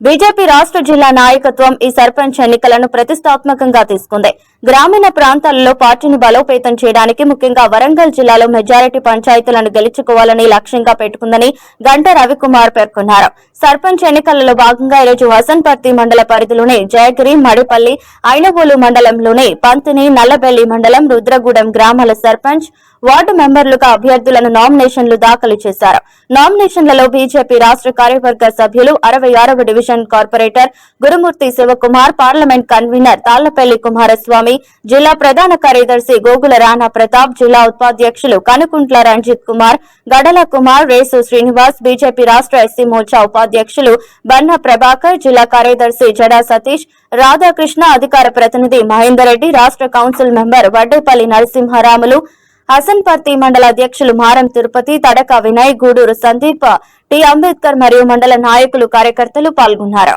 BJP రాష్ట్ర జిల్లా నాయకత్వం ఈ సర్పంచ్ ఎన్నికలను ప్రతిష్టాత్మకంగా తీసుకుంది. గ్రామీణ ప్రాంతాలలో పార్టీని బలోపేతం చేయడానికి ముఖ్యంగా వరంగల్ జిల్లాలో మెజారిటీ పంచాయతీలను గెలుచుకోవాలని లక్ష్యంగా పెట్టుకుందని గంట రవికుమార్ పేర్కొన్నారు. సర్పంచ్ ఎన్నికలలో భాగంగా ఈరోజు వసంతపర్తి మండల పరిధిలోని జయగిరి మడిపల్లి ఐనవోలు మండలంలోని పంతిని నల్లబెల్లి మండలం రుద్రగూడెం గ్రామాల సర్పంచ్ వార్డు మెంబర్లుగా అభ్యర్థులను నామినేషన్లు దాఖలు చేశారు. నామినేషన్లలో బీజేపీ రాష్ట్ర కార్యవర్గ సభ్యులు అరవై ఆరవ division corporator Gurumurthy Sivakumar parliament convener Thallapalli Kumaraswamy జిల్లా ప్రధాన కార్యదర్శి గోగుల రాణా ప్రతాప్ జిల్లా ఉపాధ్యక్షులు కనుకుంట్ల రంజిత్ కుమార్ గడల కుమార్ రేసు శ్రీనివాస్ బీజేపీ రాష్ట్ర ఎస్సీ మోర్చా ఉపాధ్యక్షులు బన్న ప్రభాకర్ జిల్లా కార్యదర్శి జడా సతీష్ రాధాకృష్ణ అధికార ప్రతినిధి మహేందర్ రెడ్డి రాష్ట్ర కౌన్సిల్ మెంబర్ వడ్డేపల్లి నరసింహారాములు హసన్పర్తి మండల అధ్యక్షులు మారం తిరుపతి తడక వినయ్ గూడూరు సందీప్ టి అంబేద్కర్ మరియు మండల నాయకులు కార్యకర్తలు పాల్గొన్నారు.